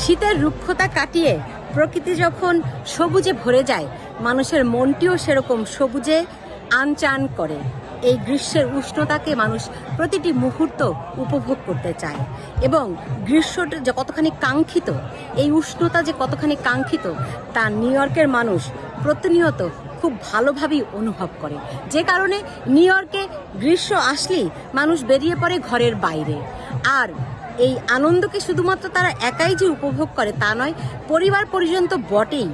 শীতের রুক্ষতা কাটিয়ে প্রকৃতি যখন সবুজে ভরে যায়, মানুষের মনটিও সেরকম সবুজে আনচান করে। এই গ্রীষ্মের উষ্ণতাকে মানুষ প্রতিটি মুহূর্ত উপভোগ করতে চায়। এবং গ্রীষ্মটা যে কতখানি কাঙ্ক্ষিত, এই উষ্ণতা যে কতখানি কাঙ্ক্ষিত, তা নিউ ইয়র্কের মানুষ প্রতিনিয়ত খুব ভালোভাবেই অনুভব করে। যে কারণে নিউ ইয়র্কে গ্রীষ্ম আসলেই মানুষ বেরিয়ে পড়ে ঘরের বাইরে। আর এই আনন্দকে শুধুমাত্র তারা একাই যে উপভোগ করে তা নয়, পরিবার পরিজন তো বটেই।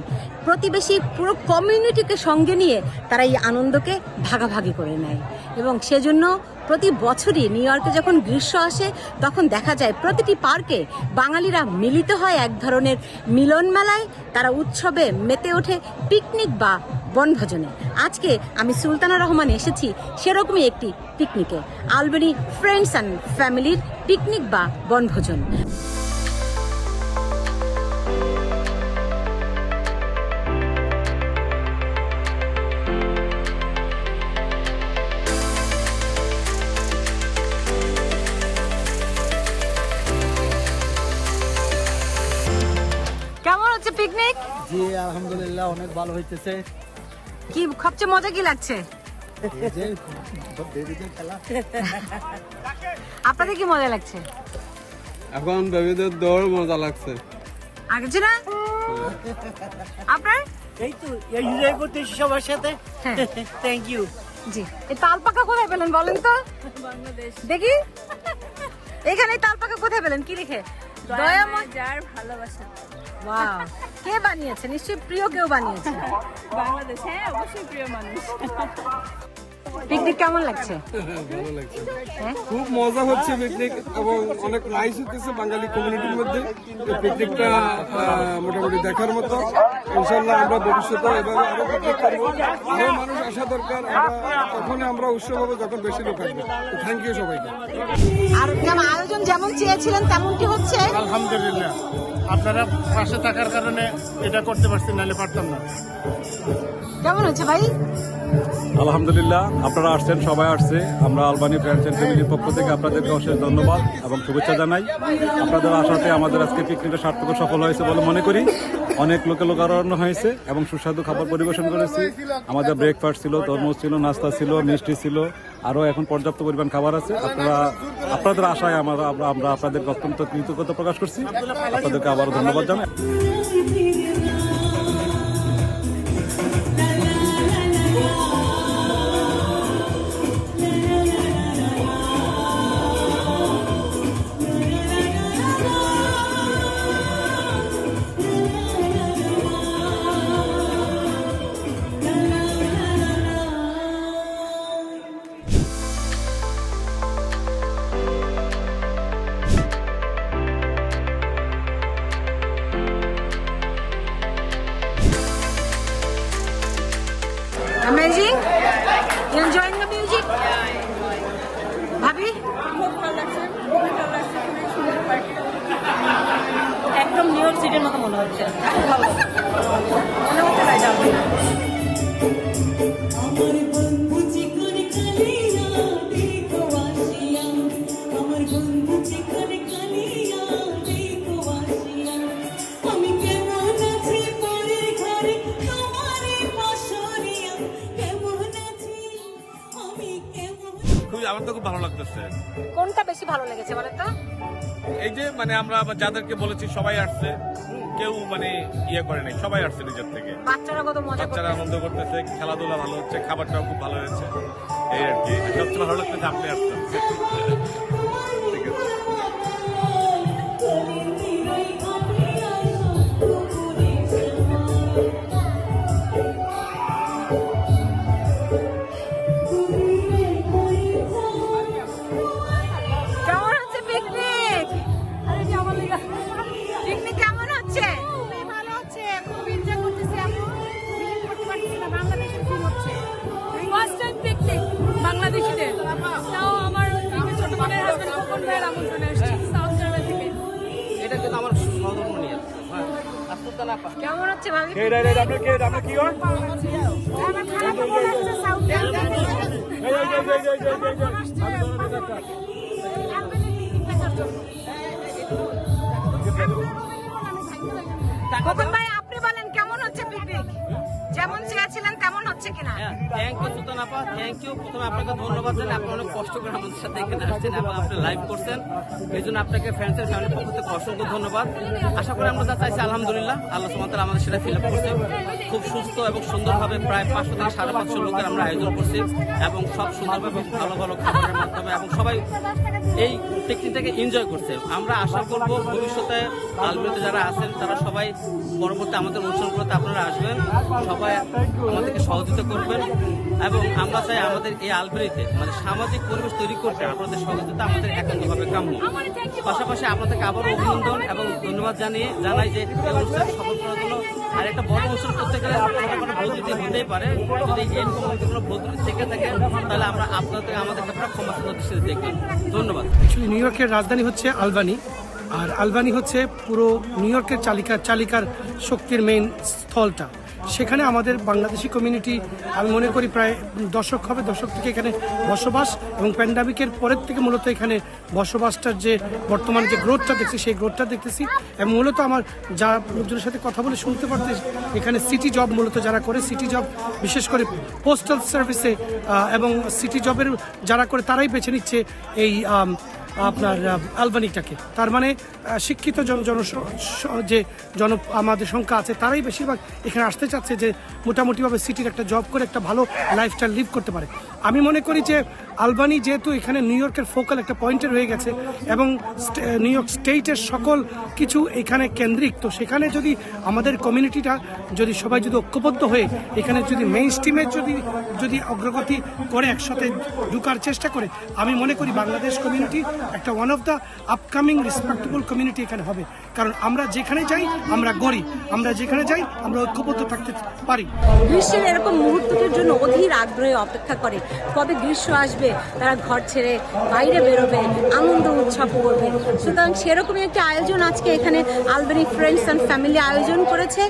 প্রতিবেশী পুরো কমিউনিটিকে সঙ্গে নিয়ে তারা এই আনন্দকে ভাগাভাগি করে নেয়। এবং সেজন্য প্রতি বছরই নিউ ইয়র্কে যখন গ্রীষ্ম আসে, তখন দেখা যায় প্রতিটি পার্কে বাঙালিরা মিলিত হয় এক ধরনের মিলন মেলায় তারা উৎসবে মেতে ওঠে, পিকনিক বা বনভোজনে। আজকে আমি সুলতানা রহমান এসেছি সেরকমই একটি পিকনিকে আলবেনি ফ্রেন্ডস অ্যান্ড ফ্যামিলির পিকনিক বা বনভোজন। কেমন হচ্ছে পিকনিক জি, আলহামদুলিল্লাহ, অনেক ভালো হইতেছে। কি সবচেয়ে মজা কি লাগছে? এই যে বেবিদের খেলা আপনাদের কি মজা লাগছে? এখন বেবিদের দৌড় মজা লাগছে। আগেছে না আপনার? এই তো এনজয় করতেছি সবার সাথে। থ্যাংক ইউ জি এই তাল পাকা কোথায় পেলেন বলেন তো? বাংলাদেশ। দেখি। এখানে তাল পাকা কোথায় পেলেন? কি লিখে দয়াময় যার ভালোবাসা। ওয়াও কে বানিয়েছে? নিশ্চয়ই প্রিয় কেউ বানিয়েছে। বাংলাদেশ হ্যাঁ অবশ্যই প্রিয় মানুষ। পিকনিক কেমন লাগছে? ভালো লাগছে? হ্যাঁ? খুব মজা হচ্ছে পিকনিক এবং অনেক নাইস হতেছে বাঙালি কমিউনিটির মধ্যে। পিকনিকটা মোটামুটি দেখার মতো। ইনশাল্লাহ আমরা ভবিষ্যতে এভাবে আরও পিকনিক করব। আরও মানুষ আসা দরকার আমরা তখনই আমরা উৎসব হবে যখন বেশি লোক আসবে। থ্যাংক ইউ সবাইকে। আর যেমন আয়োজন যেমন চেয়েছিলেন তেমন কি হচ্ছে। আলহামদুলিল্লাহ। আপনারা পাশে থাকার কারণে এটা করতে পারছি নাহলে পারতাম না। কেমন হচ্ছে ভাই? আলহামদুলিল্লাহ আপনারা আসছেন সবাই আসছে। আমরা আলবানি ফ্রেন্ডস এন্ড ফ্যামিলির পক্ষ থেকে আপনাদেরকে অশেষ ধন্যবাদ এবং শুভেচ্ছা জানাই। আপনাদের আসাতে আমাদের আজকে পিকনিকটা সার্থক সফল হয়েছে বলে মনে করি। অনেক লোকে লোকারণ্য হয়েছে এবং সুস্বাদু খাবার পরিবেশন করেছি। আমাদের ব্রেকফাস্ট ছিল, তরমুজ ছিল, নাস্তা ছিল, মিষ্টি ছিল, আরও এখন পর্যাপ্ত পরিমাণ খাবার আছে। আপনারা, আপনাদের আশায় আমরা, আমরা- আপনাদের অত্যন্ত কৃতজ্ঞতা প্রকাশ করছি। আপনাদেরকে আবারও ধন্যবাদ জানাই। অ্যামেজিং এনজয়িং দ্য মিউজিক ভাবি খুব ভালো লাগছে খুবই ভালো লাগছে খুবই সুন্দর পার্ক একদম নিউ ইয়র্ক সিটির মতো মনে হচ্ছে। খুব ভালো মনে হচ্ছে তাই যাব আমার বন্ধু চিকন লাগতেছে কোনটা বেশি ভালো লেগেছে বলেন তো? এই যে মানে আমরা আবার যাদেরকে বলেছি সবাই আসছে কেউ মানে ইয়ে করে নাই সবাই আসছে নিজের থেকে। বাচ্চারা কত মজা বাচ্চারা আনন্দ করতেছে খেলাধুলা ভালো হচ্ছে খাবারটাও খুব ভালো হয়েছে। এই আর কি সবচেয়ে ভালো লাগতেছে আপনি আসছেন। বাংলাদেশিদের তাও আমার ছোট বোনের হাজবেন্ড খোকন ভাইয়ের আমন্ত্রণে আসছি সাউথ জার্মান থেকে এটা কিন্তু আমার সহধর্মণী কেমন হচ্ছে ভাবি আমার খারাপ লাগছে সাউথ জার্মান থেকে খোকন ভাই আপনি বলেন থ্যাংক ইউ সুতন আপা থ্যাংক ইউ প্রথমে আপনাকে ধন্যবাদ জানাই। আপনি অনেক কষ্ট করে আমাদের সাথে এখানে আসছেন এবং আপনি লাইভ করছেন। এই জন্য আপনাকে ফ্যান্সের ফ্যামিলির পক্ষ থেকে অসংখ্য ধন্যবাদ। আশা করি আমরা যা চাইছি, আলহামদুলিল্লাহ। আল্লাহ সুমতাল আমাদের সেটা ফিল আপ করছে। খুব সুস্থ এবং সুন্দরভাবে প্রায় পাঁচশো থেকে সাড়ে পাঁচশো লোকের আমরা আয়োজন করছি এবং সব সুন্দরভাবে ভালো ভালো খাবারের মাধ্যমে এবং সবাই এই পিকনিকটাকে এনজয় করছে। আমরা আশা করব ভবিষ্যতে আলবিতে যারা আছেন, তারা সবাই পরবর্তী আমাদের অনুষ্ঠানগুলোতে আপনারা আসবেন। সবাই আমাদেরকে সহযোগিতা করবেন। এবং আমরা চাই আমাদের এই আলবেরিতে মানে সামাজিক পরিবেশ তৈরি করতে আপনাদের সহযোগিতা আমাদের একান্তভাবে কাম্য। পাশাপাশি আপনাদেরকে আবারও অভিনন্দন এবং ধন্যবাদ জানিয়ে জানাই যে এই অনুষ্ঠান সফল করার জন্য আর একটা বড় অনুষ্ঠান করতে গেলে ছোট কোনো ভুল ত্রুটি হতেই পারে। যদি মধ্যে কোনো ভুল থেকে থাকে তাহলে আমরা আপনাদের, আমাদের ব্যাপারে ক্ষমা দৃষ্টিতে দেখবেন। ধন্যবাদ। নিউ ইয়র্কের রাজধানী হচ্ছে আলবানি আর আলবানি হচ্ছে পুরো নিউ ইয়র্কের চালিকা চালিকার শক্তির মেইন স্থলটা। সেখানে আমাদের বাংলাদেশি কমিউনিটি আমি মনে করি প্রায় দশক হবে, দশক থেকে এখানে বসবাস এবং প্যান্ডামিকের পরের থেকে মূলত এখানে বসবাসটার যে বর্তমান যে গ্রোথটা দেখছি, সেই গ্রোথটা দেখতেছি। এবং মূলত আমার যা লোকজনের সাথে কথা বলে শুনতে পারতে এখানে সিটি জব মূলত যারা করে সিটি জব বিশেষ করে পোস্টাল সার্ভিসে এবং সিটি জবের যারা করে, তারাই বেছে নিচ্ছে এই আপনার আলবানিটাকে তার মানে শিক্ষিত জন জন যে জন, আমাদের সংখ্যা আছে, তারাই বেশিরভাগ এখানে আসতে চাচ্ছে যে মোটামুটিভাবে সিটির একটা জব করে একটা ভালো লাইফস্টাইল লিভ করতে পারে। আমি মনে করি যে আলবানি যেহেতু এখানে নিউ ইয়র্কের ফোকাল একটা পয়েন্টের হয়ে গেছে এবং নিউ ইয়র্ক স্টেটের সকল কিছু এখানে কেন্দ্রিক, তো সেখানে যদি আমাদের কমিউনিটিটা যদি সবাই যদি ঐক্যবদ্ধ হয়ে এখানে যদি মেইন স্ট্রিমের যদি যদি অগ্রগতি করে, একসাথে ঢুকার চেষ্টা করে, আমি মনে করি বাংলাদেশ কমিউনিটি একটা one of the upcoming respectable community এখানে হবে। কারণ আমরা যেখানে যাই, আমরা গরিব। আমরা যেখানে যাই, আমরা ঐক্যবদ্ধ থাকতে পারি। গ্রীষ্মের এরকম মুহূর্তটির জন্য অধীর আগ্রহে অপেক্ষা করে। কবে গ্রীষ্ম আসবে, তারা ঘর ছেড়ে বাইরে বেরোবে, আনন্দ উৎসব করবে। সুতরাং সেরকমই একটা আয়োজন আজকে এখানে আলবেনি ফ্রেন্ডস অ্যান্ড ফ্যামিলি আয়োজন করেছে।